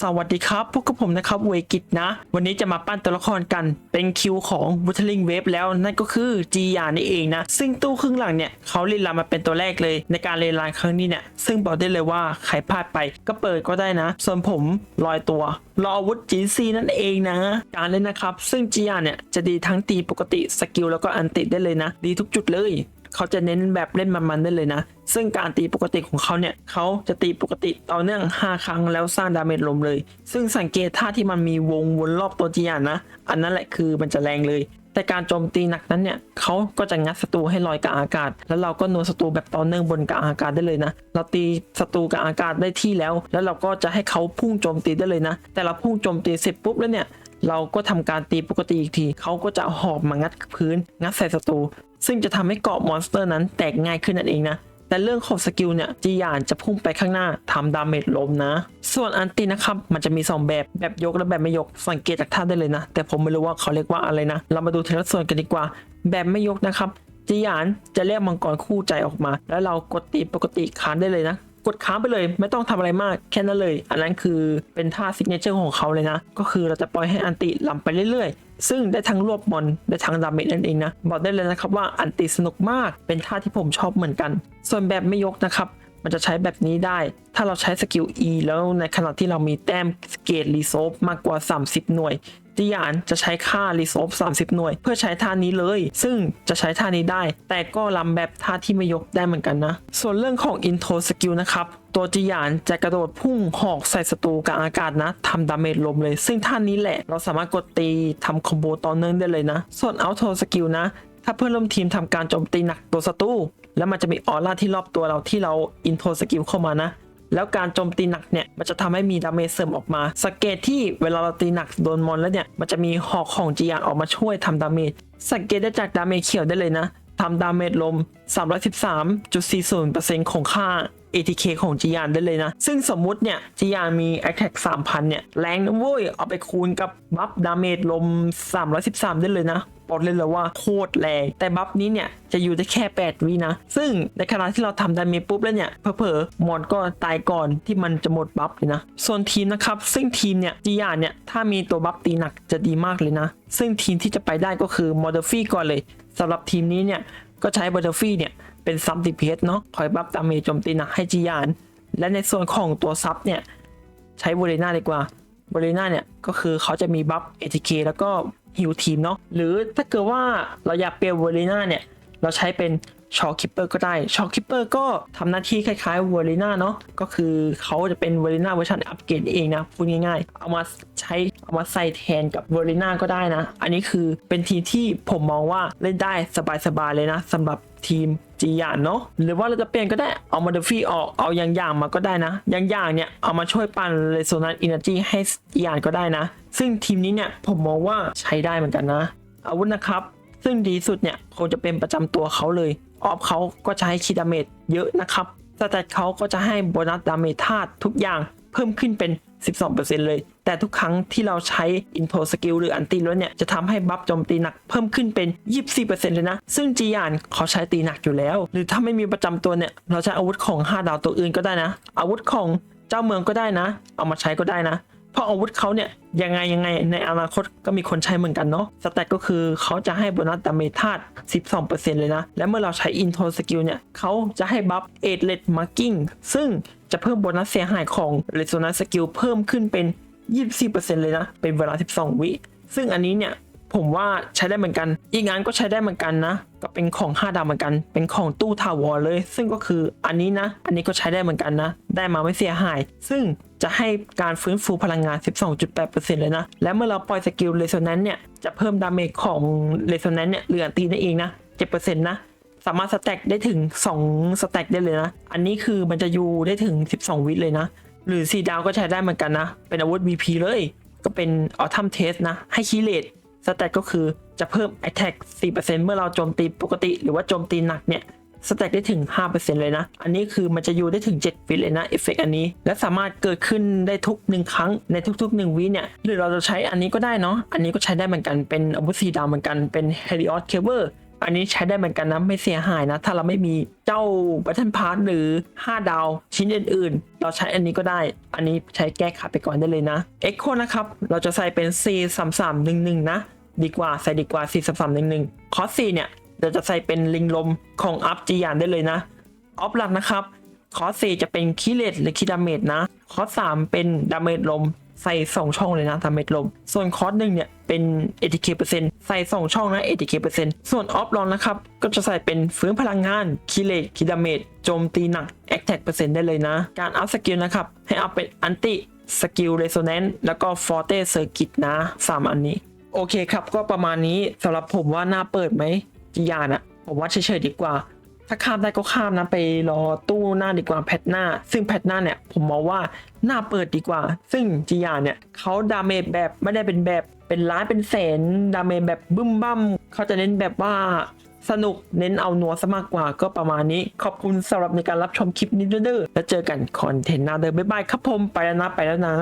สวัสดีครับ พวกกับผมนะครับเวกิตนะ วันนี้จะมาปั้นตัวละครกันเป็นคิวของ w ู t ลิงเวฟแล้วนั่นก็คือจียานี่เองนะ ซึ่งตู้ครึ่งหลังเนี่ยเขาเรียนรานมาเป็นตัวแรกเลย ในการเรียนรานครั้งนี้เนี่ย ซึ่งบอกได้เลยว่าใครพลาดไปก็เปิดก็ได้นะ ส่วนผมลอยตัวรออาวุธจีซีนั่นเองนะ การเล่นนะครับ ซึ่งจียาเนี่ยจะดีทั้งตีปกติสกิลแล้วก็อันติได้เลยนะ ดีทุกจุดเลย เขาจะเน้นแบบเล่นมันๆได้เลยนะ ซึ่งการตีปกติของเขาเนี่ยเขาจะตีปกติต่อเนื่อง 5 ครั้งแล้วสร้างดาเมจลมเลย ซึ่งสังเกตท่าที่มันมีวงวนรอบตัวจียานนะ อันนั้นแหละคือมันจะแรงเลย แต่การโจมตีหนักนั้นเนี่ยเขาก็จะงัดศัตรูให้ลอยกับอากาศ แล้วเราก็นัวศัตรูแบบต่อเนื่องบนกับอากาศได้เลยนะ เราตีศัตรูกับอากาศได้ที่แล้ว แล้วเราก็จะให้เขาพุ่งโจมตีได้เลยนะ แต่เราพุ่งโจมตีเสร็จปุ๊บแล้วเนี่ยเราก็ทำการตีปกติอีกที เขาก็จะหอบมางัดพื้น งัดใส่ศัตรู ซึ่งจะทำให้เกาะมอนสเตอร์นั้นแตกง่ายขึ้นนั่นเองนะแต่เรื่องของสกิลเนี่ยจียานจะพุ่งไปข้างหน้าทำดาเมจลมนะ ส่วนอันตีนะครับ มันจะมี 2 แบบแบบยกและแบบไม่ยกสังเกตจากท่าได้เลยนะ แต่ผมไม่รู้ว่าเขาเรียกว่าอะไรนะ เรามาดูทีละส่วนกันดีกว่า แบบไม่ยกนะครับจียานจะเรียกมังกรคู่ใจออกมา แล้วเรากดตีปกติค้านได้เลยนะ กดค้างไปเลย ไม่ต้องทำอะไรมากแค่นั้นเลย อันนั้นคือเป็นท่าซิกเนเจอร์ของเขาเลยนะ ก็คือเราจะปล่อยให้อันติลำไปเรื่อยๆ ซึ่งได้ทั้งรวบมอนได้ทั้งดาเมจนั่นเองนะ บอกได้เลยนะครับว่าอันติสนุกมากเป็นท่าที่ผมชอบเหมือนกัน ส่วนแบบไม่ยกนะครับมันจะใช้แบบนี้ได้ ถ้าเราใช้สกิล E แล้วในขณะที่เรามีแต้มเกรดรีโซฟมากกว่า 30 หน่วย จียานจะใช้ค่ารีโซฟ30 หน่วย เพื่อใช้ท่านี้เลย ซึ่งจะใช้ท่านี้ได้ แต่ก็ลำแบบท่าที่ไม่ยกได้เหมือนกันนะ ส่วนเรื่องของอินโทรสกิลนะครับตัวจียานจะกระโดดพุ่งหอกใส่ศัตรูกับอากาศนะทำดาเมจลมเลย ซึ่งท่านี้แหละ เราสามารถกดตีทำคอมโบต่อเนื่องได้เลยนะ ส่วนเอาโทสกิลนะ ถ้าเพื่อนร่วมทีมทำการโจมตีหนักตัวศัตรูแล้วมันจะมีออร่าที่รอบตัวเราที่เราอินโทรสกิลเข้ามานะ แล้วการโจมตีหนักเนี่ยมันจะทำให้มีดาเมจเสริมออกมา สังเกตที่เวลาเราตีหนักโดนมอนแล้วเนี่ยมันจะมีหอกของจียานออกมาช่วยทำดาเมจสังเกตได้จากดาเมจเขียวได้เลยนะทำดาเมจลม 313.40%ของค่า ATK ของจียานได้เลยนะ ซึ่งสมมุติเนี่ยจียานมี Attack 3,000 เนี่ย แรงนะเว้ย เอาไปคูณกับบัฟดาเมจลม 313 ได้เลยนะ บอกเลยเลยว่าโคตรแรง แต่บัฟนี้เนี่ยจะอยู่ได้แค่ 8 วินะ ซึ่งในขณะที่เราทำดาเมจปุ๊บแล้วเนี่ยเผลอๆมอนก็ตายก่อนที่มันจะหมดบัฟเลยนะ ส่วนทีมนะครับ ซึ่งทีมเนี่ยจียานเนี่ยถ้ามีตัวบัฟตีหนักจะดีมากเลยนะ ซึ่งทีมที่จะไปได้ก็คือมอร์ฟี่ก่อนเลยสำหรับทีมนี้เนี่ยก็ใช้บอร์ฟี่เนี่ยเป็นซับดิเพสเนาะคอยบัฟดาเมจโจมตีหนักให้จียาน และในส่วนของตัวซับเนี่ยใช้โวเลน่าดีกว่าโวเลน่าเนี่ยก็คือเขาจะมีบัฟเอทีเคแล้วก็ ฮิวทีมเนาะหรือถ้าเกิดว่าเราอยากเปลี่ยนเวเลน่าเนี่ยเราใช้เป็นชอคิปเปอร์ก็ได้ชอคิปเปอร์ก็ทำหน้าที่คล้ายๆวอลเลน่าเนาะก็คือเขาจะเป็นวอลเลน่าเวอร์ชันอัปเกรดเองนะพูดง่ายๆ เอามาใช้เอามาใส่แทนกับวอลเลน่าก็ได้นะ อันนี้คือเป็นทีที่ผมมองว่าเล่นได้สบายๆเลยนะสำหรับทีมจียานเนาะหรือว่าเราจะเปลี่ยนก็ได้เอามาเดฟี่ออกเอาอย่างอย่างมาก็ได้นะอย่างอย่างเนี่ยเอามาช่วยปั่นเรโซนันอินเนอร์จีให้จียานก็ได้นะ ซึ่งทีมนี้เนี่ยผมมองว่าใช้ได้เหมือนกันนะอาวุธนะครับ ซึ่งดีสุดเนี่ยคงจะเป็นประจำตัวเขาเลย ออฟเขาก็จะให้คีดาเมจเยอะนะครับสแตทเขาก็จะให้โบนัสดาเมจธาตุทุกอย่างเพิ่มขึ้นเป็น 12%เลย แต่ทุกครั้งที่เราใช้อินโ o สกิลหรืออันตีล้วเนี่ย จะทำให้บัฟโจมตีหนักเพิ่มขึ้นเป็น 24%เลยนะ ซึ่งจียานเขาใช้ตีหนักอยู่แล้ว หรือถ้าไม่มีประจำตัวเนี่ย เราใช้อาวุธของ 5 ดาวตัวอื่นก็ได้นะ อาวุธของเจ้าเมืองก็ได้นะ เอามาใช้ก็ได้นะ เพราะอาวุธเขาเนี่ยยังไงยังไงในอนาคตก็มีคนใช้เหมือนกันเนาะสแตทก็คือเขาจะให้โบนัสดาเมจธาตุ 12%เลยนะ และเมื่อเราใช้อินโทรสกิลเนี่ยเขาจะให้บัฟเอทเลดมาร์กิ้งซึ่งจะเพิ่มโบนัสเสียหายของเรโซนัสสกิลเพิ่มขึ้นเป็น 24%เลยนะ เป็นเวลา 12 วิ ซึ่งอันนี้เนี่ยผมว่าใช้ได้เหมือนกัน อีกงานก็ใช้ได้เหมือนกันนะ ก็เป็นของ 5 ดาวเหมือนกัน เป็นของตู้ทาวรเลย ซึ่งก็คืออันนี้นะ อันนี้ก็ใช้ได้เหมือนกันนะ ได้มาไม่เสียหาย ซึ่ง จะให้การฟื้นฟูพลังงาน 12.8%เลยนะ และเมื่อเราปล่อยสกิลเรโซแนนซ์เนี่ย จะเพิ่มดาเมจของเรโซแนนซ์เนี่ยเหลือตีนั่นเองนะ 7%นะ สามารถสแต็กได้ถึง 2 สแต็กได้เลยนะ อันนี้คือมันจะอยู่ได้ถึง 12 วิเลยนะ หรือ 4 ดาวก็ใช้ได้เหมือนกันนะ เป็นอาวุธ VP เลย ก็เป็นออทัมเทสนะ ให้คีเลตสแตทก็คือจะเพิ่ม Attack 4%เมื่อเราโจมตีปกติ หรือว่าโจมตีหนักเนี่ย สแต็กได้ถึง 5%เลยนะ อันนี้คือมันจะอยู่ได้ถึง7ฟิตเลยนะเอฟเฟกอันนี้ และสามารถเกิดขึ้นได้ทุก 1 ครั้งในทุก ๆ 1 วิเนี่ย หรือเราจะใช้อันนี้ก็ได้เนาะ อันนี้ก็ใช้ได้เหมือนกันเป็นอาวุธสีดาวเหมือนกันเป็น h e l i o s Caber อันนี้ใช้ได้เหมือนกันนะ ไม่เสียหายนะ ถ้าเราไม่มีเจ้าบัตเทิลพาร์หรือ 5 ดาวชิ้นอื่น ๆ เราใช้อันนี้ก็ได้ อันนี้ใช้แก้ขัดไปก่อนได้เลยนะ Echo นะครับ เราจะใส่เป็น C 3 3 1 1นะ ดีกว่าใส่ดีกว่า C 3 3 1 1คอส4เนี่ย เราจะใส่เป็นลิงลมของอัพจียานได้เลยนะ ออฟหลักนะครับคอร์ส4จะเป็นคีเลตหรือคีดาเมจนะ คอร์ส3เป็นดาเมจลมใส่2ช่องเลยนะดาเมจลม ส่วนคอสหนึ่งเนี่ยเป็น ATK เคเปอร์เซ็นต์ใส่2ช่องนะ ATK เคเปอร์เซ็นต์ส่วนออฟลอนนะครับ ก็จะใส่เป็นฟื้นพลังงานคีเลตคีดาเมจโจมตีหนัก a อ t แทกเปอร์เซ็นต์ได้เลยนะ การอัพสกิลนะครับ ให้อัพเป็นอันติสกิลเรโซแนนซ์แล้วก็ฟอร์เตเซอร์กิตนะ 3 อันนี้ โอเคครับก็ประมาณนี้สำหรับผมว่าน่าเปิดไหม จียานะผมว่าเฉยๆดีกว่า ถ้าข้ามได้ก็ข้ามนะไปรอตู้หน้าดีกว่าแพทหน้า ซึ่งแพทหน้าเนี่ยผมมองว่าหน้าเปิดดีกว่า ซึ่งจียานเนี่ยเขาดาเมจแบบไม่ได้เป็นแบบเป็นล้านเป็นแสนดาเมจแบบบึ้มบั้มเขาจะเน้นแบบว่าสนุกเน้นเอานัวซะมากกว่าก็ประมาณนี้ ขอบคุณสำหรับในการรับชมคลิปนี้ด้วยเด้อแล้วเจอกันคอนเทนต์หน้าเดิมบ๊ายบายครับผมไปแล้วนะไปแล้วนะ